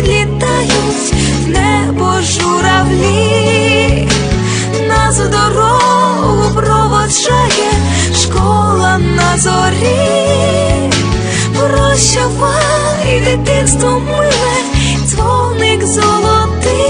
відлітають в небо журавлі, на в проводжає школа на зорі, прощавай дитинство миле, дзвоник золотий.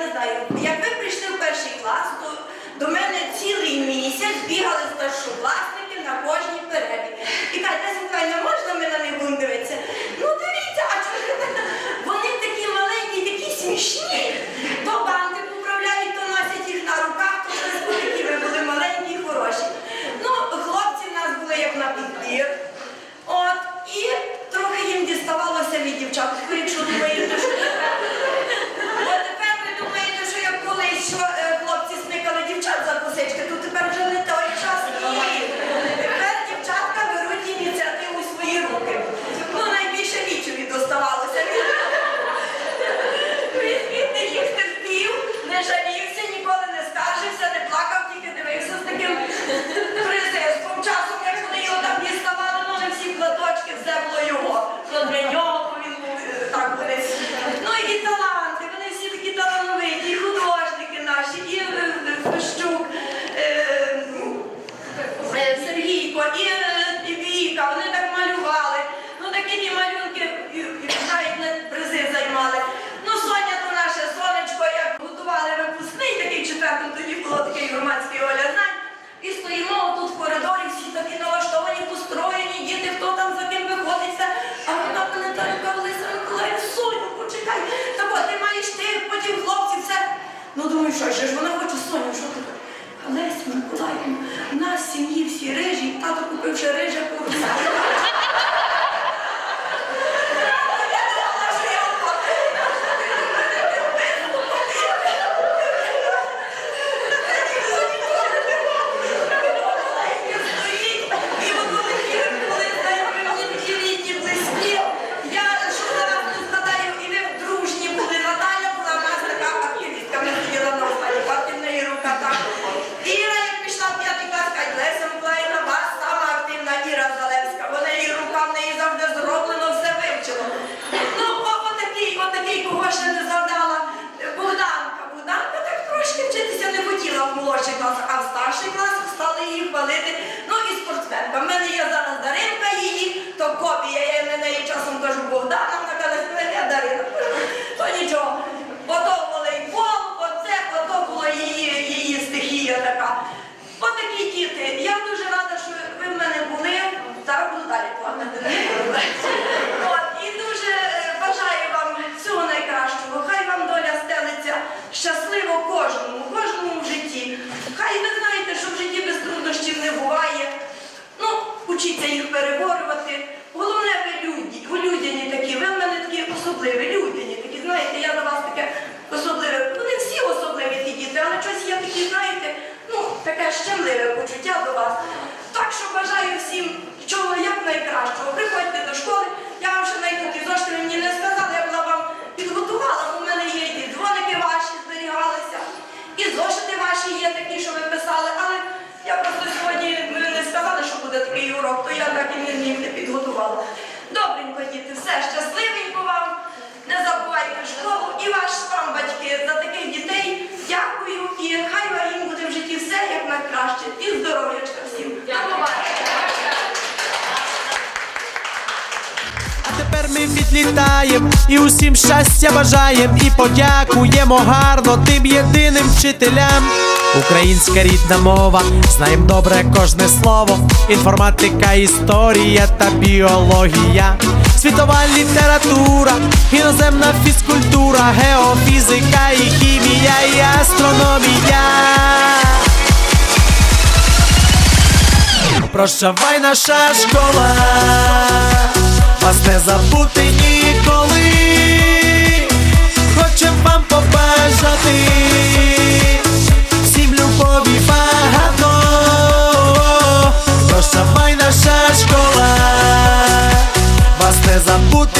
не знаю, як ви прийшли в перший клас, то до мене цілий місяць бігали старшокласники. в сім'ї всі рижі, тато купив рижа курса. вчіться їх переборювати. Головне, ви люди, ви людяні такі, ви в мене такі особливі, людяні такі, знаєте, я на вас таке особливе. Ну, Вони всі особливі ті діти, але щось є такі, знаєте, ну, таке щемливе почуття до вас. школу. Добренько, діти, все щасливенько вам. Не забувайте школу і ваш вам, батьки, за таких дітей. Дякую і хай вам їм буде в житті все як найкраще. І здоров'ячка всім. До побачення. Тепер ми відлітаєм і усім щастя бажаєм, і подякуємо гарно тим єдиним вчителям. Українська рідна мова, знаєм добре кожне слово, інформатика, історія та біологія, світова література, іноземна фізкультура, геофізика і хімія, і астрономія. Прощавай наша школа, вас не забути ніколи. Хочем вам побажати забути